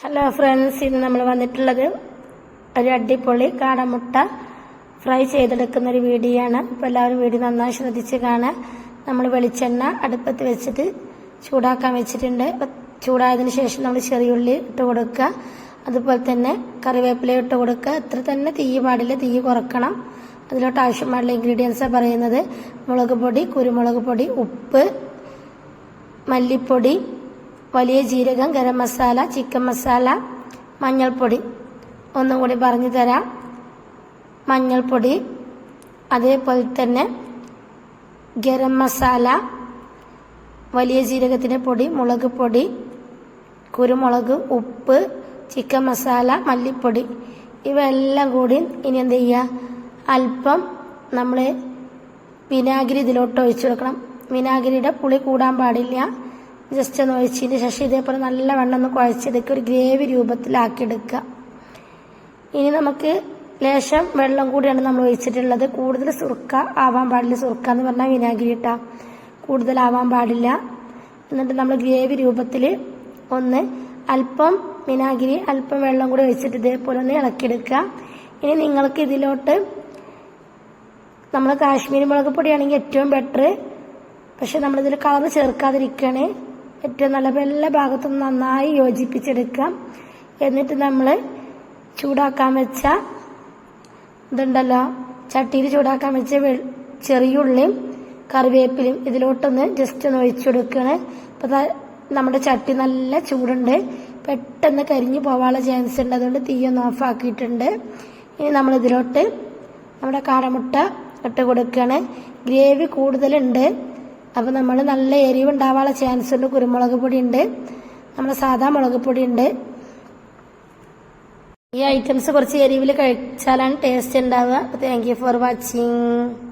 Hello friends ഇന്ന് നമ്മൾ വന്നിട്ടുള്ളത് ഒരു അടിപൊളി കാടമുട്ട ഫ്രൈ ചെയ്തെടുക്കുന്ന ഒരു വീഡിയോ ആണ് അപ്പോൾ എല്ലാവരും വീഡിയോ നന്നായി ശ്രദ്ധിച്ച് കാണാൻ നമ്മൾ വെളിച്ചെണ്ണ അടുപ്പത്ത് വെച്ചിട്ട് ചൂടാക്കാൻ വെച്ചിട്ടുണ്ട്. ചൂടായതിനു ശേഷം നമ്മൾ ചെറിയുള്ളി ഇട്ട് കൊടുക്കുക. അതുപോലെ തന്നെ കറിവേപ്പില ഇട്ട് കൊടുക്കുക. ഇത്ര തന്നെ തീ പാടില്ല. തീ കുറക്കണം. അതിലോട്ട് ആവശ്യമായിട്ടുള്ള ഇൻഗ്രീഡിയൻസ് പറയുന്നത്. മുളക് പൊടി കുരുമുളക് പൊടി ഉപ്പ് മല്ലിപ്പൊടി വലിയ ജീരകം ഗരം മസാല ചിക്കൻ മസാല മഞ്ഞൾപ്പൊടി. ഒന്നും കൂടി പറഞ്ഞു തരാം. മഞ്ഞൾപ്പൊടി അതേപോലെ തന്നെ ഗരം മസാല വലിയ ജീരകത്തിന്റെ പൊടി മുളക് പൊടി കുരുമുളക് ഉപ്പ് ചിക്കൻ മസാല മല്ലിപ്പൊടി. ഇവയെല്ലാം കൂടി ഇനി എന്ത് ചെയ്യുക? അല്പം നമ്മൾ വിനാഗിരി ഇതിലോട്ട് ഒഴിച്ചു കൊടുക്കണം. വിനാഗിരിയുടെ പുളി കൂടാൻ പാടില്ല. ജസ്റ്റ് ഒന്ന് ഒഴിച്ചതിന് ശേഷം ഇതേപോലെ നല്ല വെള്ളം ഒന്ന് കുഴച്ചെടുക്കുക. ഒരു ഗ്രേവി രൂപത്തിലാക്കിയെടുക്കുക. ഇനി നമുക്ക് ലേശം വെള്ളം കൂടിയാണ് നമ്മൾ ഒഴിച്ചിട്ടുള്ളത്. കൂടുതൽ സുർക്ക ആവാൻ പാടില്ല. സുർക്ക എന്ന് പറഞ്ഞാൽ വിനാഗിരി ഇട്ടാ കൂടുതലാവാൻ പാടില്ല. എന്നിട്ട് നമ്മൾ ഗ്രേവി രൂപത്തിൽ ഒന്ന് അല്പം വിനാഗിരി അല്പം വെള്ളം കൂടി ഒഴിച്ചിട്ട് ഇതേപോലെ ഒന്ന് ഇളക്കിയെടുക്കുക. ഇനി നിങ്ങൾക്ക് ഇതിലോട്ട് നമ്മൾ കാശ്മീരി മുളക് പൊടിയാണെങ്കിൽ ഏറ്റവും ബെറ്റർ പക്ഷെ നമ്മളിതിൽ കളർ ചേർക്കാതിരിക്കുകയാണ്. ഏറ്റവും നല്ല എല്ലാ ഭാഗത്തും നന്നായി യോജിപ്പിച്ചെടുക്കാം. എന്നിട്ട് നമ്മൾ ചൂടാക്കാൻ വെച്ച ഇതുണ്ടല്ലോ ചട്ടിയിൽ ചൂടാക്കാൻ വെച്ച ചെറിയുള്ളിയും കറിവേപ്പിലയും ഇതിലോട്ടൊന്ന് ജസ്റ്റ് ഒന്ന് ഒഴിച്ചു കൊടുക്കുകയാണ് അപ്പോൾ നമ്മുടെ ചട്ടി നല്ല ചൂടുണ്ട്. പെട്ടെന്ന് കരിഞ്ഞു പോകാനുള്ള ചാൻസ് ഉണ്ട്. അതുകൊണ്ട് തീയൊന്ന് ഓഫാക്കിയിട്ടുണ്ട് ഇനി നമ്മൾ ഇതിലോട്ട് നമ്മുടെ കാടമുട്ട ഇട്ട് കൊടുക്കുകയാണ് ഗ്രേവി കൂടുതലുണ്ട്. അപ്പോൾ നമ്മൾ നല്ല എരിവ് ഉണ്ടാവാനുള്ള ചാൻസ് ഉണ്ട്. കുരുമുളക് പൊടി ഉണ്ട്. നമ്മുടെ സാധാ മുളക് പൊടി ഉണ്ട്. ഈ ഐറ്റംസ് കുറച്ച് എരിവിൽ കഴിച്ചാലാണ് ടേസ്റ്റ് ഉണ്ടാവുക. Thank you for watching